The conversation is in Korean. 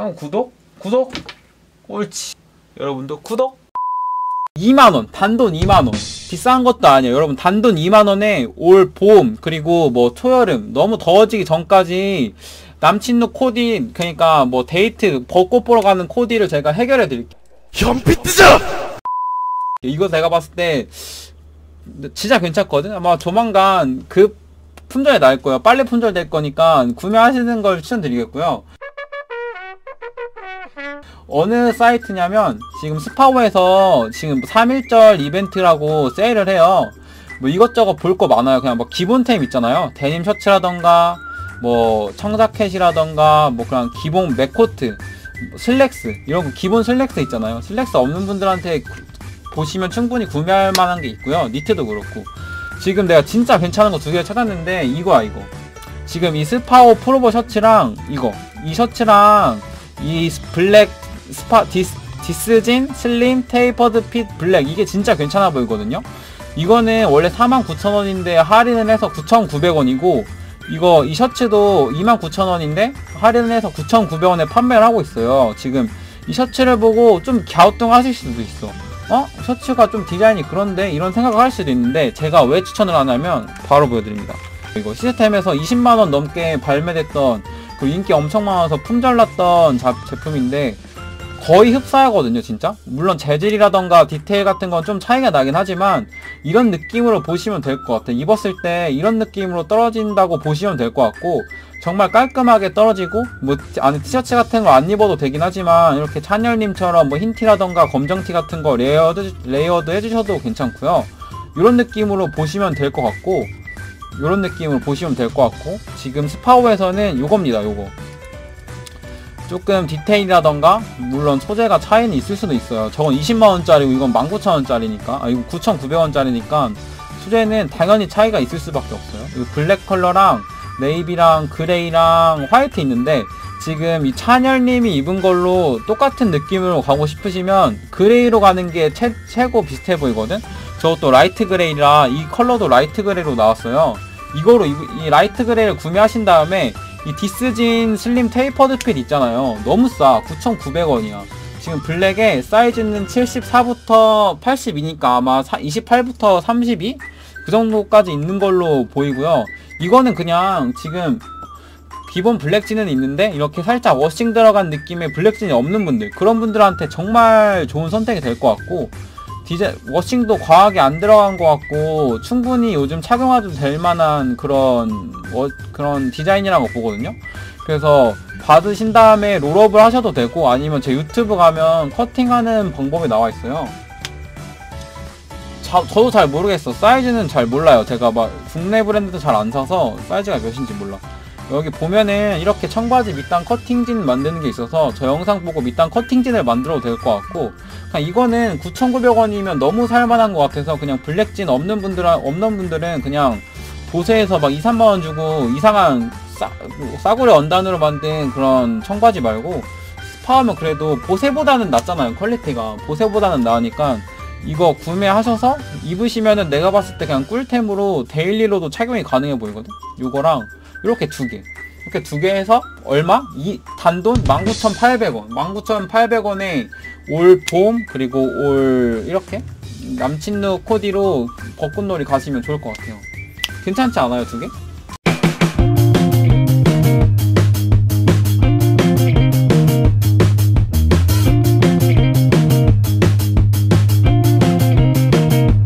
형 구독? 구독? 옳지. 여러분도 구독? 2만원, 단돈 2만원. 비싼 것도 아니에요. 여러분, 단돈 2만원에 올 봄, 그리고 뭐 초여름, 너무 더워지기 전까지 남친룩 코디, 그러니까 뭐 데이트, 벚꽃 보러 가는 코디를 제가 해결해 드릴게요. 현피트자! 이거 내가 봤을 때 진짜 괜찮거든. 아마 조만간 그 품절이 날 거예요. 빨리 품절 될 거니까 구매하시는 걸 추천드리겠고요. 어느 사이트냐면 지금 스파오에서 지금 3일절 이벤트라고 세일을 해요. 뭐 이것저것 볼 거 많아요. 그냥 뭐 기본템 있잖아요. 데님 셔츠라던가 뭐 청자켓이라던가 뭐 그냥 기본 맥코트 슬랙스 이런 거 기본 슬랙스 있잖아요. 슬랙스 없는 분들한테 보시면 충분히 구매할 만한 게 있고요. 니트도 그렇고. 지금 내가 진짜 괜찮은 거 두 개 찾았는데 이거야 이거. 지금 이 스파오 프로버 셔츠랑 이거 이 셔츠랑 이 블랙 스파 디스, 디스진 슬림 테이퍼드 핏 블랙 이게 진짜 괜찮아 보이거든요. 이거는 원래 49,000원인데 할인을 해서 9,900원이고 이거 이 셔츠도 29,000원인데 할인을 해서 9,900원에 판매를 하고 있어요. 지금 이 셔츠를 보고 좀 갸우뚱 하실 수도 있어. 어? 셔츠가 좀 디자인이 그런데 이런 생각을 할 수도 있는데 제가 왜 추천을 하냐면 바로 보여드립니다. 이거 시스템에서 20만원 넘게 발매됐던 그 인기 엄청 많아서 품절났던 자, 제품인데 거의 흡사하거든요 진짜? 물론 재질이라던가 디테일 같은 건 좀 차이가 나긴 하지만 이런 느낌으로 보시면 될 것 같아요. 입었을 때 이런 느낌으로 떨어진다고 보시면 될 것 같고 정말 깔끔하게 떨어지고 뭐 안에 티셔츠 같은 거 안 입어도 되긴 하지만 이렇게 찬열님처럼 뭐 흰티라던가 검정티 같은 거 레이어드 레이어드 해주셔도 괜찮고요. 이런 느낌으로 보시면 될 것 같고 이런 느낌으로 보시면 될 것 같고 지금 스파오에서는 요겁니다 요거 조금 디테일이라던가? 물론 소재가 차이는 있을 수도 있어요. 저건 20만원짜리고 이건 19,000원짜리니까. 아 이거 9,900원짜리니까 소재는 당연히 차이가 있을 수밖에 없어요. 이거 블랙 컬러랑 네이비랑 그레이랑 화이트 있는데 지금 이 찬열님이 입은 걸로 똑같은 느낌으로 가고 싶으시면 그레이로 가는 게 최, 최고 비슷해 보이거든? 저것도 라이트 그레이라 이 컬러도 라이트 그레이로 나왔어요. 이거로 이, 이 라이트 그레이를 구매하신 다음에 이 디스진 슬림 테이퍼드 핏 있잖아요. 너무 싸. 9,900원이야. 지금 블랙에 사이즈는 74부터 82니까 아마 28부터 32? 그 정도까지 있는 걸로 보이고요. 이거는 그냥 지금 기본 블랙진은 있는데 이렇게 살짝 워싱 들어간 느낌의 블랙진이 없는 분들 그런 분들한테 정말 좋은 선택이 될 것 같고 디자 워싱도 과하게 안 들어간 것 같고 충분히 요즘 착용해도 될 만한 그런 워, 그런 디자인이라고 보거든요. 그래서 받으신 다음에 롤업을 하셔도 되고 아니면 제 유튜브 가면 커팅하는 방법이 나와 있어요. 자, 저도 잘 모르겠어. 사이즈는 잘 몰라요. 제가 막 국내 브랜드도 잘 안 사서 사이즈가 몇인지 몰라. 여기 보면은 이렇게 청바지 밑단 커팅진 만드는 게 있어서 저 영상 보고 밑단 커팅진을 만들어도 될 것 같고 그냥 이거는 9,900원이면 너무 살만한 것 같아서 그냥 블랙진 없는 분들은 없는 분들은 그냥 보세에서 막 2, 3만 원 주고 이상한 싸, 싸구려 언단으로 만든 그런 청바지 말고 스파하면 그래도 보세보다는 낫잖아요 퀄리티가. 보세보다는 나으니까 이거 구매하셔서 입으시면은 내가 봤을 때 그냥 꿀템으로 데일리로도 착용이 가능해 보이거든? 요거랑 이렇게 두 개. 이렇게 두 개 해서 얼마? 이 단돈 19,800원. 19,800원에 올 봄 그리고 올 이렇게 남친룩 코디로 벚꽃놀이 가시면 좋을 것 같아요. 괜찮지 않아요, 두 개?